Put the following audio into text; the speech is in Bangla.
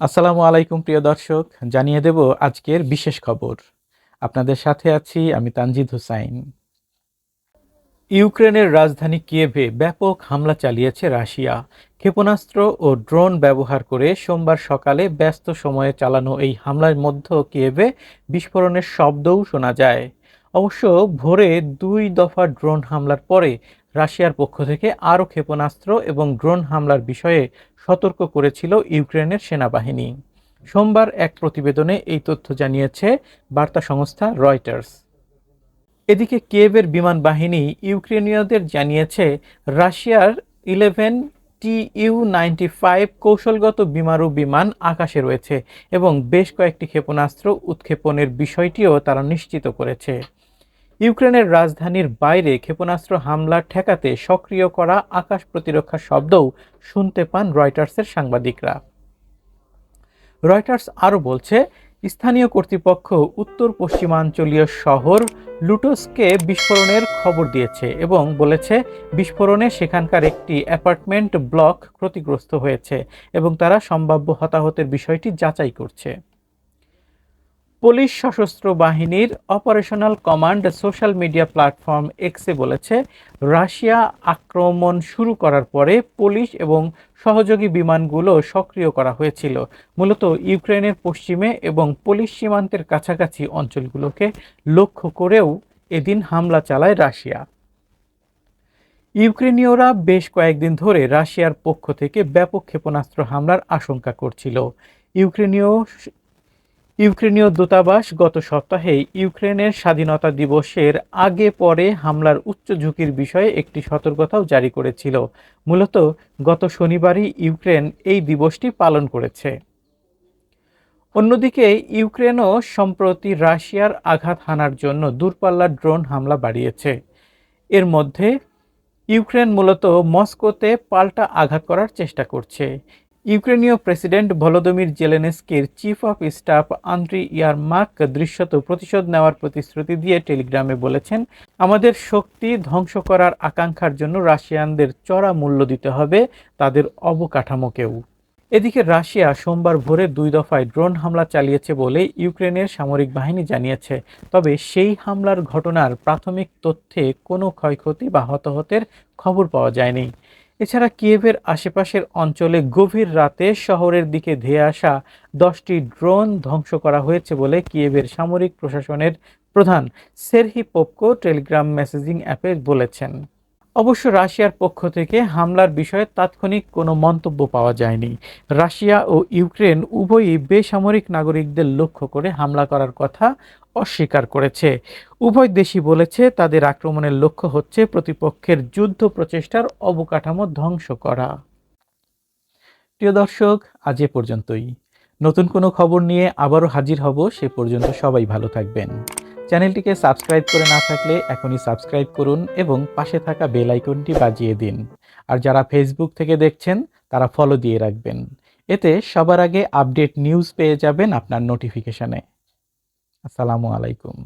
আসসালামু আলাইকুম, প্রিয় দর্শক। জানিয়ে দেব আজকের বিশেষ খবর। আপনাদের সাথে আছি আমি তানজিদ হুসাইন। ইউক্রেনের রাজধানী কিয়েভে ব্যাপক হামলা চালিয়েছে রাশিয়া। ক্ষেপণাস্ত্র ও ড্রোন ব্যবহার করে সোমবার সকালে ব্যস্ত সময়ে চালানো এই হামলার মধ্যে কিয়েভে বিস্ফোরণের শব্দও শোনা যায়। অবশ্য ভোরে দুই দফা ড্রোন হামলার পরে রাশিয়ার পক্ষ থেকে আরও ক্ষেপণাস্ত্র এবং ড্রোন হামলার বিষয়ে সতর্ক করেছিল ইউক্রেনের সেনাবাহিনী। সোমবার এক প্রতিবেদনে এই তথ্য জানিয়েছে বার্তা সংস্থা রয়টার্স। এদিকে কিয়েভের বিমান বাহিনী ইউক্রেনীয়দের জানিয়েছে, রাশিয়ার eleven T U ninety five কৌশলগত বিমারু বিমান আকাশে রয়েছে এবং বেশ কয়েকটি ক্ষেপণাস্ত্র উৎক্ষেপণের বিষয়টিও তারা নিশ্চিত করেছে। ইউক্রেনের রাজধানীর বাইরে ক্ষেপণাস্ত্র হামলা ঠেকাতে সক্রিয় করা আকাশ প্রতিরক্ষা শব্দও শুনতে পান রয়টার্সের সাংবাদিকরা। রয়টার্স আরও বলছে, স্থানীয় কর্তৃপক্ষ উত্তর পশ্চিমাঞ্চলীয় শহর লুটোসকে বিস্ফোরণের খবর দিয়েছে এবং বলেছে, বিস্ফোরণে সেখানকার একটি অ্যাপার্টমেন্ট ব্লক ক্ষতিগ্রস্ত হয়েছে এবং তারা সম্ভাব্য হতাহতের বিষয়টি যাচাই করছে। পুলিশ সশস্ত্র বাহিনীর operational command social media platform এক্সে বলেছে, রাশিয়া আক্রমণ শুরু করার পরে পুলিশ এবং সহযোগী বিমানগুলো সক্রিয় করা হয়েছিল। মূলত ইউক্রেনের পশ্চিমে এবং পুলিশ সীমান্তের কাছাকাছি অঞ্চলগুলোকে লক্ষ্য করেও এদিন হামলা চালায় রাশিয়া। ইউক্রেনীয়রা বেশ কয়েকদিন ধরে রাশিয়ার পক্ষ থেকে ব্যাপক ক্ষেপণাস্ত্র হামলার আশঙ্কা করছিল। ইউক্রেনীয় ইউক্রেনীয় দূতাবাস গত সপ্তাহে ইউক্রেনের স্বাধীনতা দিবসের আগে পরে হামলার উচ্চ ঝুঁকির বিষয়ে একটি সতর্কতাও জারি করেছিল। মূলত গত শনিবারই ইউক্রেন এই দিবসটি পালন করেছে। অন্যদিকে ইউক্রেনও সম্প্রতি রাশিয়ার আঘাত হানার জন্য দূরপাল্লার ড্রোন হামলা বাড়িয়েছে। এর মধ্যে ইউক্রেন মূলত মস্কোতে পাল্টা আঘাত করার চেষ্টা করছে। ইউক্রেনীয় president Volodymyr জেলেনেস্কির chief of staff Andriy Yermak দৃশ্যত প্রতিশোধ নেওয়ার প্রতিশ্রুতি দিয়ে টেলিগ্রামে বলেছেন, আমাদের শক্তি ধ্বংস করার আকাঙ্ক্ষার জন্য রাশিয়ানদের চড়া মূল্য দিতে হবে, তাদের অবকাঠামোকেও এদিকে রাশিয়া সোমবার ভোরে দুই দফায় ড্রোন হামলা চালিয়েছে বলে ইউক্রেনের সামরিক বাহিনী জানিয়েছে, তবে সেই হামলার ঘটনার প্রাথমিক তথ্যে কোনো ক্ষয়ক্ষতি বা হতাহতের খবর পাওয়া যায়নি। এছাড়া কিয়েভের আশেপাশের অঞ্চলে গভীর রাতে শহরের দিকে ধেয়ে আসা দশটি ড্রোন ধ্বংস করা হয়েছে বলে কিয়েভের সামরিক প্রশাসনের প্রধান সেরহি পোপকো টেলিগ্রাম মেসেজিং অ্যাপে বলেছেন। অবশ্য রাশিয়ার পক্ষ থেকে হামলার বিষয়ে তাৎক্ষণিক কোনো মন্তব্য পাওয়া যায়নি। রাশিয়া ও ইউক্রেন উভয়ই বেসামরিক নাগরিকদের লক্ষ্য করে হামলা করার কথা অস্বীকার করেছে। উভয় দেশই বলেছে, তাদের আক্রমণের লক্ষ্য হচ্ছে প্রতিপক্ষের যুদ্ধ প্রচেষ্টার অবকাঠামো ধ্বংস করা। প্রিয় দর্শক, আজ এ পর্যন্তই। নতুন কোনো খবর নিয়ে আবারও হাজির হব, সে পর্যন্ত সবাই ভালো থাকবেন। চ্যানেলটিকে সাবস্ক্রাইব করে না থাকলে এখনই সাবস্ক্রাইব করুন এবং পাশে থাকা বেল আইকনটি বাজিয়ে দিন। আর যারা ফেসবুক থেকে দেখছেন, তারা ফলো দিয়ে রাখবেন। এতে সবার আগে আপডেট নিউজ পেয়ে যাবেন আপনার নোটিফিকেশনে আসসালামু আলাইকুম।